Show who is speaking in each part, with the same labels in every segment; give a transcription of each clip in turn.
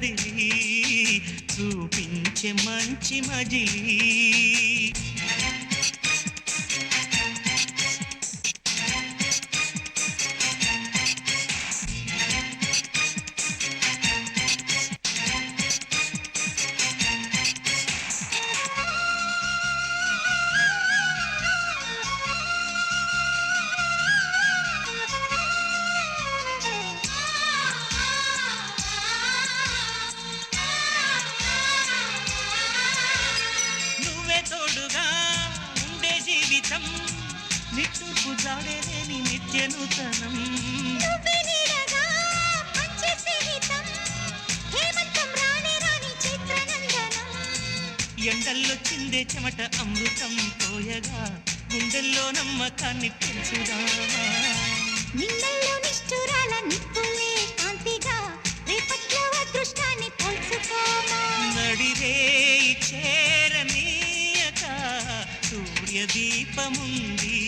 Speaker 1: ఉన్నది చూపించే మంచి మజిలీ.
Speaker 2: రాణి రాణి చిత్రనందనం.
Speaker 1: ఎండల్లో చిందే చెమట అమృతం పోయగా గుండెల్లో నమ్మకాన్ని పెంచుదామా?
Speaker 2: నిన్నల్లో నిష్ఠురాల నిప్పులే కాంతిగా రేపట్లో అదృష్టాన్ని పోల్చుకోమా
Speaker 1: నడిరే చేరనీయక సూర్యదీపముంది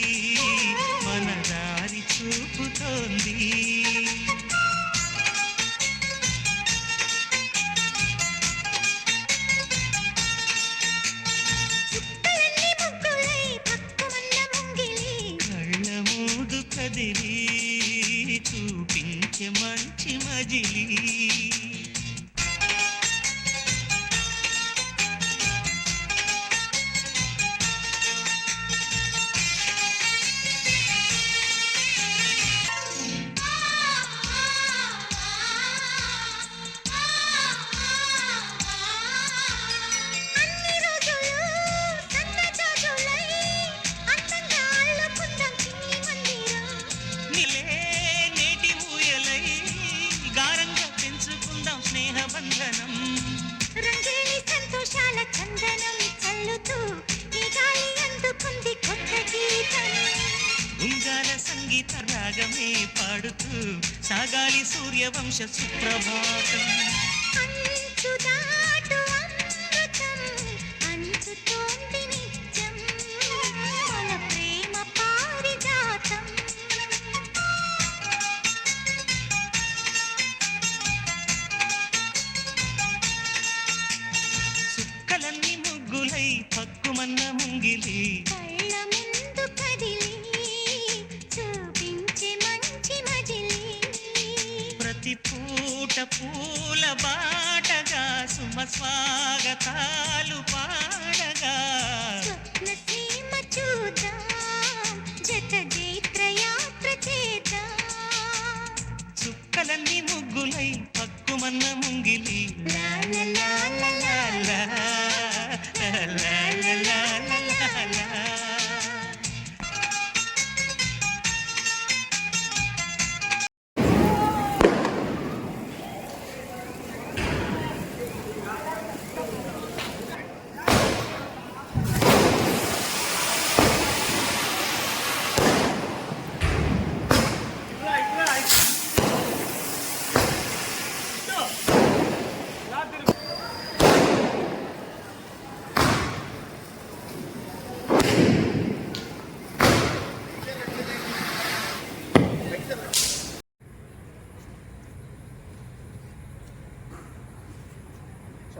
Speaker 1: మూదు కదిలి చూపించే మంచి మజిలీ. రాగమే పాడుతూ సాగాలి సూర్యవంశ సుప్రభాతం. ముగ్గులై పక్కుమన్న ముంగిలి ప్రతి పూట పూల బాటగా సుమ స్వాగతాలు పాడగా.
Speaker 2: స్వప్న సీమ చూద్దాం జత జైత్ర యాత్ర చేద్దాం.
Speaker 1: చుక్కలన్నీ ముగ్గులై పక్కుమన్న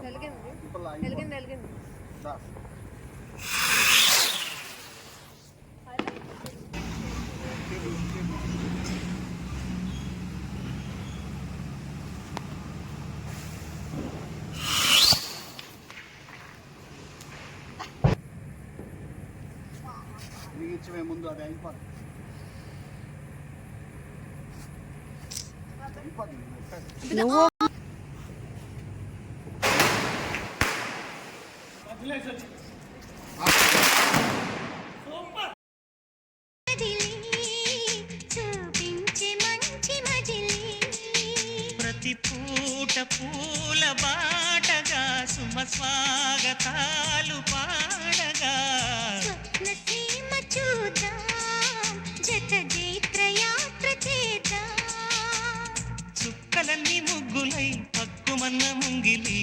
Speaker 3: వెలిగింది. వెలిగింది వెలిగింది.
Speaker 4: ముందు అది అయిపోతుంది అయిపోతుంది
Speaker 2: మజిలీ
Speaker 1: ప్రతి పూట పూల బాటగా సుమ స్వాగతాలు పాడగా.
Speaker 2: స్వప్న సీమ చూద్దాం జత జైత్ర యాత్ర చేద్దాం
Speaker 1: చుక్కలన్నీ ముగ్గులై కుంకుమన్న ముంగిలి.